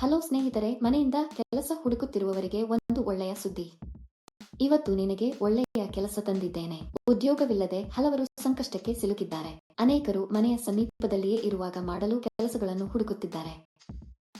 Hello ಸ್ನೇಹಿತರೆ, ಮನೆಯಿಂದ ಕೆಲಸ ಹುಡುಕುತ್ತಿರುವವರಿಗೆ ಒಂದು ಒಳ್ಳೆಯ ಸುದ್ದಿ. ಇವತ್ತು ನಿನಗೆ ಒಳ್ಳೆಯ ಕೆಲಸ ತಂದಿದ್ದೇನೆ. ಉದ್ಯೋಗವಿಲ್ಲದೆ ಹಲವರು ಸಂಕಷ್ಟಕ್ಕೆ ಸಿಲುಕಿದ್ದಾರೆ. ಅನೇಕರು ಮನೆಯ ಸಮೀಪದಲ್ಲಿಯೇ ಇರುವಾಗ ಮಾಡಲು ಕೆಲಸಗಳನ್ನು ಹುಡುಕುತ್ತಿದ್ದಾರೆ.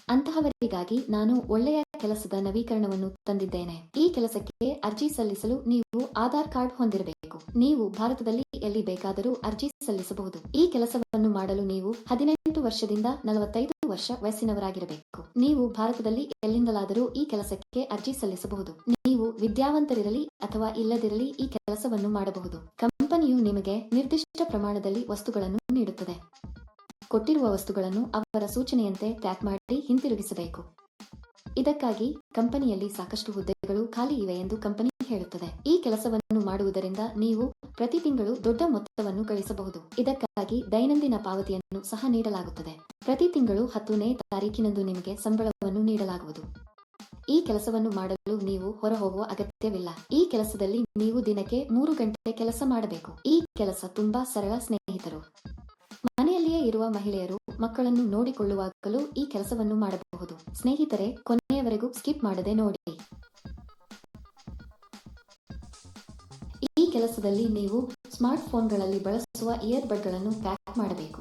ಅಂತಹವರಿಗಾಗಿ ನಾನು ಒಳ್ಳೆಯ ಕೆಲಸದ ನವೀಕರಣವನ್ನು ತಂದಿದ್ದೇನೆ. ಈ ಕೆಲಸಕ್ಕೆ ಅರ್ಜಿ ಸಲ್ಲಿಸಲು ನೀವು ಆಧಾರ್ ಕಾರ್ಡ್ ಹೊಂದಿರಬೇಕು. ನೀವು ಭಾರತದಲ್ಲಿ ಎಲ್ಲಿ ಬೇಕಾದರೂ ಅರ್ಜಿ ಸಲ್ಲಿಸಬಹುದು. ಈ ಕೆಲಸವನ್ನು ಮಾಡಲು ನೀವು ಹದಿನೆಂಟು ವರ್ಷದಿಂದ ನಲವತ್ತೈದು ವರ್ಷ ವಯಸ್ಸಿನವರಾಗಿರಬೇಕು. ನೀವು ಭಾರತದಲ್ಲಿ ಎಲ್ಲಿಂದಲಾದರೂ ಈ ಕೆಲಸಕ್ಕೆ ಅರ್ಜಿ ಸಲ್ಲಿಸಬಹುದು. ನೀವು ವಿದ್ಯಾವಂತರಿರಲಿ ಅಥವಾ ಇಲ್ಲದಿರಲಿ ಈ ಕೆಲಸವನ್ನು ಮಾಡಬಹುದು. ಕಂಪನಿಯು ನಿಮಗೆ ನಿರ್ದಿಷ್ಟ ಪ್ರಮಾಣದಲ್ಲಿ ವಸ್ತುಗಳನ್ನು ನೀಡುತ್ತದೆ. ಕೊಟ್ಟಿರುವ ವಸ್ತುಗಳನ್ನು ಅವರ ಸೂಚನೆಯಂತೆ ಪ್ಯಾಕ್ ಮಾಡಿ ಹಿಂತಿರುಗಿಸಬೇಕು. ಇದಕ್ಕಾಗಿ ಕಂಪನಿಯಲ್ಲಿ ಸಾಕಷ್ಟು ಹುದ್ದೆಗಳು ಖಾಲಿ ಇವೆ ಎಂದು ಕಂಪನಿ ಹೇಳುತ್ತದೆ. ಈ ಕೆಲಸವನ್ನು ಮಾಡುವುದರಿಂದ ನೀವು ಪ್ರತಿ ತಿಂಗಳು ದೊಡ್ಡ ಮೊತ್ತವನ್ನು ಗಳಿಸಬಹುದು. ಇದಕ್ಕಾಗಿ ದೈನಂದಿನ ಪಾವತಿಯನ್ನು ಸಹ ನೀಡಲಾಗುತ್ತದೆ. ಪ್ರತಿ ತಿಂಗಳು ಹತ್ತನೇ ತಾರೀಕಿನಂದು ನಿಮಗೆ ಸಂಬಳವನ್ನು ನೀಡಲಾಗುವುದು. ಈ ಕೆಲಸವನ್ನು ಮಾಡಲು ನೀವು ಹೊರಹೋಗುವ ಅಗತ್ಯವಿಲ್ಲ. ಈ ಕೆಲಸದಲ್ಲಿ ನೀವು ದಿನಕ್ಕೆ ಮೂರು ಗಂಟೆ ಕೆಲಸ ಮಾಡಬೇಕು. ಈ ಕೆಲಸ ತುಂಬಾ ಸರಳ ಸ್ನೇಹಿತರು. ಮನೆಯಲ್ಲಿಯೇ ಇರುವ ಮಹಿಳೆಯರು ಮಕ್ಕಳನ್ನು ನೋಡಿಕೊಳ್ಳುವಾಗಲೂ ಈ ಕೆಲಸವನ್ನು ಮಾಡಬಹುದು. ಸ್ನೇಹಿತರೆ, ಕೊನೆಯವರೆಗೂ ಸ್ಕಿಪ್ ಮಾಡದೆ ನೋಡಿ. ಈ ಕೆಲಸದಲ್ಲಿ ನೀವು ಸ್ಮಾರ್ಟ್ ಫೋನ್ಗಳಲ್ಲಿ ಬಳಸುವ ಇಯರ್ಬಡ್ಗಳನ್ನು ಪ್ಯಾಕ್ ಮಾಡಬೇಕು.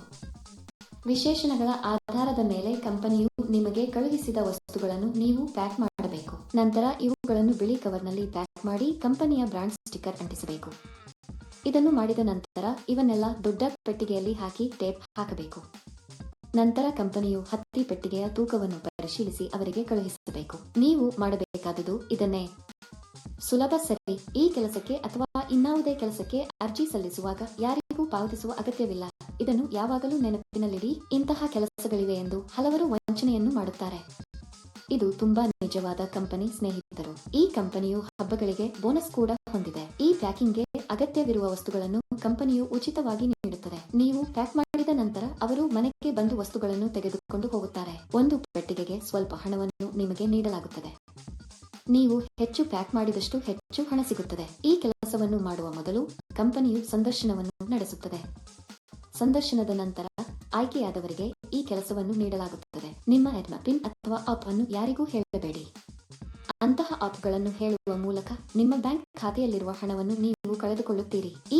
ವಿಶೇಷಣಗಳ ಆಧಾರದ ಮೇಲೆ ಕಂಪನಿಯು ನಿಮಗೆ ಕಳುಹಿಸಿದ ವಸ್ತುಗಳನ್ನು ನೀವು ಪ್ಯಾಕ್ ಮಾಡಬೇಕು. ನಂತರ ಇವುಗಳನ್ನು ಬಿಳಿ ಕವರ್ನಲ್ಲಿ ಪ್ಯಾಕ್ ಮಾಡಿ ಕಂಪನಿಯ ಬ್ರಾಂಡ್ ಸ್ಟಿಕ್ಕರ್ ಅಂಟಿಸಬೇಕು. ಇದನ್ನು ಮಾಡಿದ ನಂತರ ಇವನ್ನೆಲ್ಲ ದೊಡ್ಡ ಪೆಟ್ಟಿಗೆಯಲ್ಲಿ ಹಾಕಿ ಟೇಪ್ ಹಾಕಬೇಕು. ನಂತರ ಕಂಪನಿಯು ಹತ್ತಿ ಪೆಟ್ಟಿಗೆಯ ತೂಕವನ್ನು ಪರಿಶೀಲಿಸಿ ಅವರಿಗೆ ಕಳುಹಿಸಬೇಕು. ನೀವು ಮಾಡಬೇಕಾದುದು ಇದನ್ನೇ. ಸುಲಭ ಸರಿ. ಈ ಕೆಲಸಕ್ಕೆ ಅಥವಾ ಇನ್ನಾವುದೇ ಕೆಲಸಕ್ಕೆ ಅರ್ಜಿ ಸಲ್ಲಿಸುವಾಗ ಯಾರಿಗೂ ಪಾವತಿಸುವ ಅಗತ್ಯವಿಲ್ಲ. ಇದನ್ನು ಯಾವಾಗಲೂ ನೆನಪಿನಲ್ಲಿಡಿ. ಇಂತಹ ಕೆಲಸಗಳಿವೆ ಎಂದು ಹಲವರು ವಂಚನೆಯನ್ನು ಮಾಡುತ್ತಾರೆ. ಇದು ತುಂಬಾ ನಿಜವಾದ ಕಂಪನಿ ಸ್ನೇಹಿತರು. ಈ ಕಂಪನಿಯು ಹಬ್ಬಗಳಿಗೆ ಬೋನಸ್ ಕೂಡ ಹೊಂದಿದೆ. ಈ ಪ್ಯಾಕಿಂಗ್ಗೆ ಅಗತ್ಯವಿರುವ ವಸ್ತುಗಳನ್ನು ಕಂಪನಿಯು ಉಚಿತವಾಗಿ ನೀಡುತ್ತದೆ. ನೀವು ಪ್ಯಾಕ್ ಮಾಡಿದ ನಂತರ ಅವರು ಮನೆಗೆ ಬಂದು ವಸ್ತುಗಳನ್ನು ತೆಗೆದುಕೊಂಡು ಹೋಗುತ್ತಾರೆ. ಒಂದು ಪೆಟ್ಟಿಗೆಗೆ ಸ್ವಲ್ಪ ಹಣವನ್ನು ನಿಮಗೆ ನೀಡಲಾಗುತ್ತದೆ. ನೀವು ಹೆಚ್ಚು ಪ್ಯಾಕ್ ಮಾಡಿದಷ್ಟು ಹೆಚ್ಚು ಹಣ ಸಿಗುತ್ತದೆ. ಈ ಕೆಲಸವನ್ನು ಮಾಡುವ ಮೊದಲು ಕಂಪನಿಯು ಸಂದರ್ಶನವನ್ನು ನಡೆಸುತ್ತದೆ. ಸಂದರ್ಶನದ ನಂತರ ಆಯ್ಕೆಯಾದವರಿಗೆ ಈ ಕೆಲಸವನ್ನು ನೀಡಲಾಗುತ್ತದೆ. ನಿಮ್ಮ ಎಡ್ಮ ಪಿನ್ ಅಥವಾ ಆಪ್ ಅನ್ನು ಯಾರಿಗೂ ಹೇಳಬೇಡಿ. ಅಂತಹ ಆಪ್ಗಳನ್ನು ಹೇಳುವ ಮೂಲಕ ನಿಮ್ಮ ಬ್ಯಾಂಕ್ ಖಾತೆಯಲ್ಲಿರುವ ಹಣವನ್ನು ನೀವು ಕಳೆದುಕೊಳ್ಳುತ್ತೀರಿ. ಈ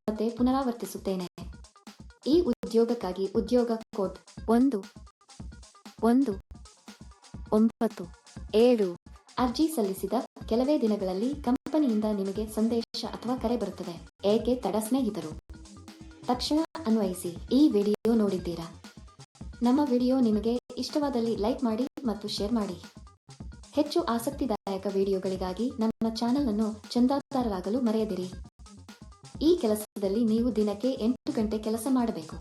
ಮತ್ತೆ ಪುನರಾವರ್ತಿಸುತ್ತೇನೆ. ಈ ಉದ್ಯೋಗಕ್ಕಾಗಿ ಉದ್ಯೋಗ ಕೋಡ್ ಒಂದು ಒಂದು, ಒಂಬತ್ತು, ಏಳು ಅರ್ಜಿ ಸಲ್ಲಿಸಿದ ಕೆಲವೇ ದಿನಗಳಲ್ಲಿ ಕಂಪನಿಯಿಂದ ನಿಮಗೆ ಸಂದೇಶ ಅಥವಾ ಕರೆ ಬರುತ್ತದೆ. ಏಕೆ ತಡ ಸ್ನೇಹಿತರು? ತಕ್ಷಣ ಅನ್ವಯಿಸಿ, ಈ ವಿಡಿಯೋ ನೋಡಿದ್ದೀರಾ? ನಮ್ಮ ವಿಡಿಯೋ ನಿಮಗೆ ಇಷ್ಟವಾದಲ್ಲಿ ಲೈಕ್ ಮಾಡಿ ಮತ್ತು ಶೇರ್ ಮಾಡಿ. ಹೆಚ್ಚು ಆಸಕ್ತಿದಾಯಕ ವಿಡಿಯೋಗಳಿಗಾಗಿ ನಮ್ಮ ಚಾನೆಲ್ ಅನ್ನು ಚಂದಾದಾರರಾಗಲು ಮರೆಯದಿರಿ. ಈ ಕೆಲಸದಲ್ಲಿ ನೀವು ದಿನಕ್ಕೆ ಎಂಟು ಗಂಟೆ ಕೆಲಸ ಮಾಡಬೇಕು.